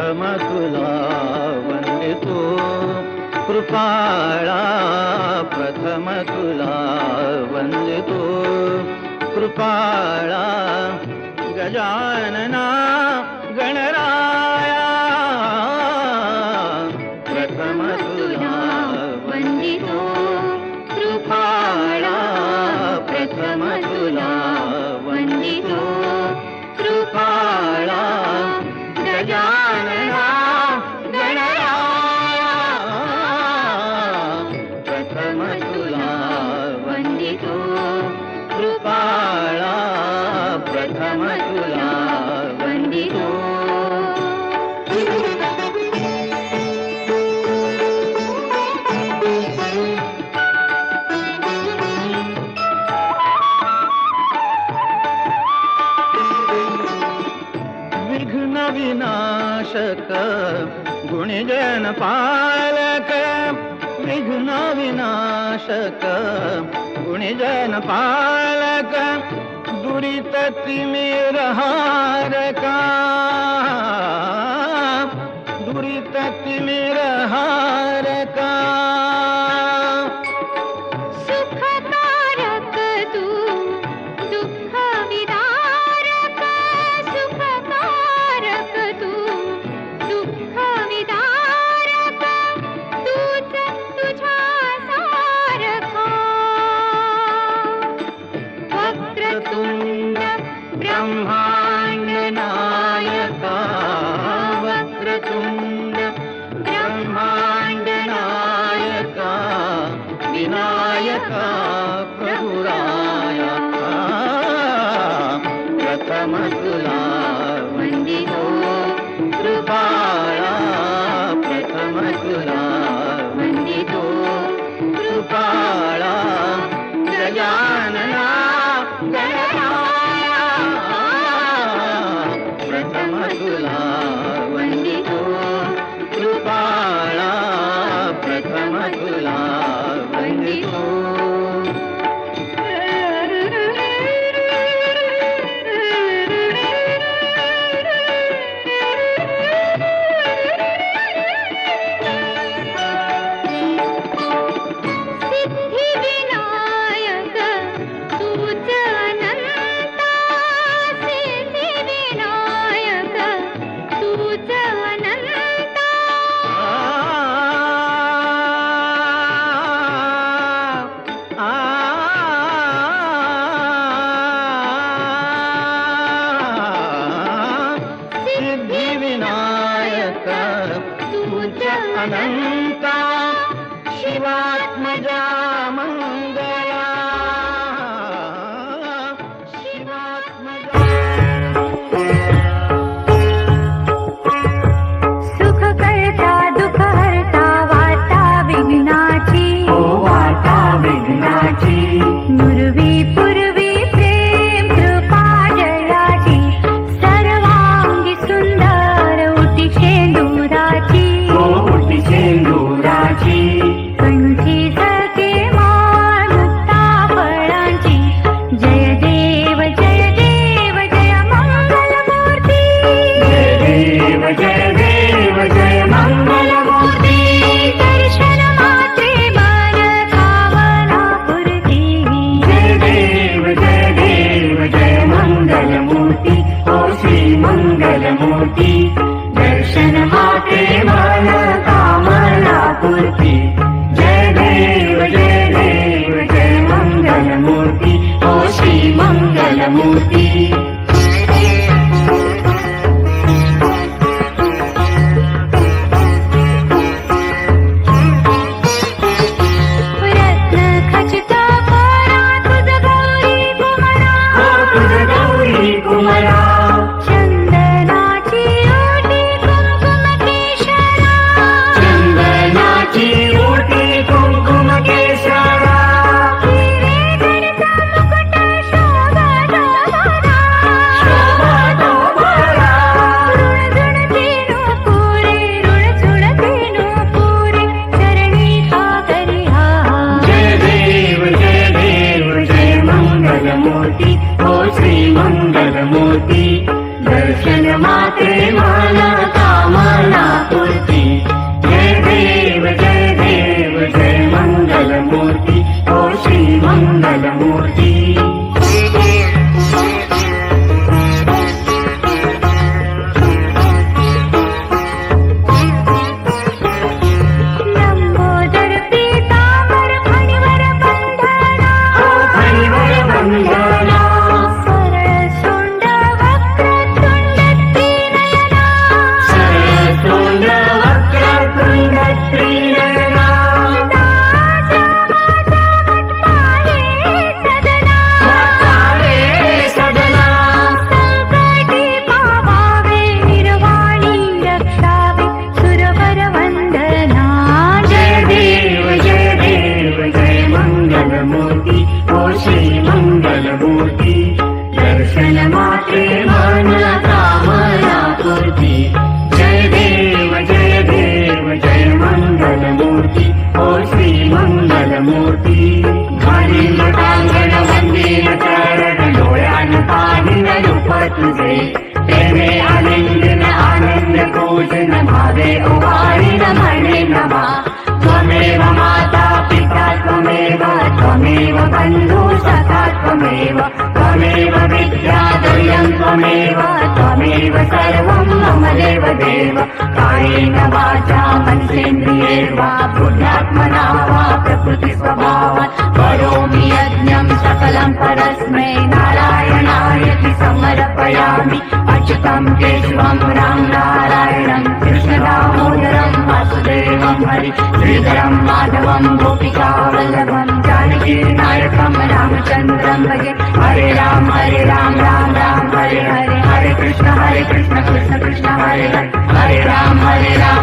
प्रथमतुला कृपाळा कृपाला प्रथमतुला वन्दतो कृपाला गजानना नाम तुला वंदितो। कृपाळा प्रथम तुला वंदितो। विघ्न विनाशक गुणजन पालक विघ्न विनाश नाशक गुणिजन पालक दुरित तिमिरहारका दुरित तिमिरहारका बोला मज़ा मंगा my life. 那两亩地。आनंद पूजन भावे उभारिन म्हणे नमा। त्वमेव माता पिता त्वमेव त्वमेव बन्धु सखा त्वमेव त्वमेव विद्या त्वमेव त्वमेव सर्वं मम देव देव कायेन वाचा मनसेन्द्रिये वा बुद्ध्यात्मना वा प्रकृतिस्वभावात् करोमि यज्ञं सकलं परस्मै नारायणायति समर्पयामि। केशवं राम नारायणं कृष्णदामोदरं वासुदेवं हरि श्रीधरं माधवं गोपिकावल्लभं जानकी नायकं रामचन्द्रं भजे हरे राम हरे राम राम राम हरे हरे हरे कृष्ण हरे कृष्ण कृष्ण कृष्ण हरे हरे हरे राम हरे राम